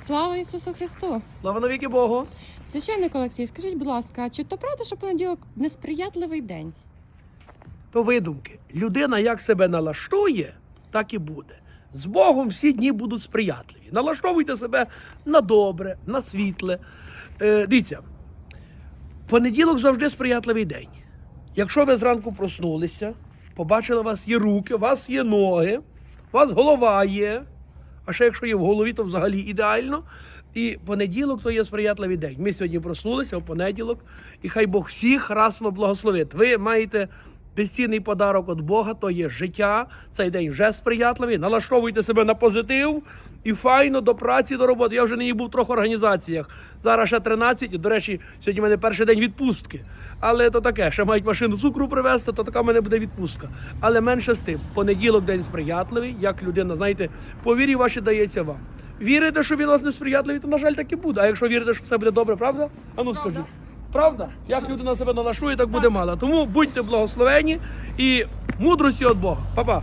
Слава Ісусу Христу! Слава навіки Богу! Священник Олексій, скажіть, будь ласка, чи то правда, що понеділок несприятливий день? То видумки. Людина як себе налаштує, так і буде. З Богом всі дні будуть сприятливі. Налаштовуйте себе на добре, на світле. Е, дивіться, понеділок завжди сприятливий день. Якщо ви зранку проснулися, побачили, у вас є руки, у вас є ноги, у вас голова є. А ще якщо є в голові, то взагалі ідеально. І понеділок то є сприятливий день. Ми сьогодні проснулися в понеділок, і хай Бог всіх расно благословить. Ви маєте безцінний подарок від Бога, то є життя. Цей день вже сприятливий. Налаштовуйте себе на позитив і файно до праці, до роботи. Я вже нині був в трьох організаціях. Зараз ще 13. І, до речі, сьогодні в мене перший день відпустки. Але то таке, ще мають машину цукру привезти, то така в мене буде відпустка. Але менше з тим, понеділок день сприятливий, як людина, знаєте, по вірі ваші дається вам. Вірите, що він у вас несприятливий, то на жаль так і буде. А якщо вірите, що все буде добре, правда? А ну скажіть. Правда? Як людина себе налаштує, так буде мало. Тому будьте благословені і мудрості від Бога. Па-па.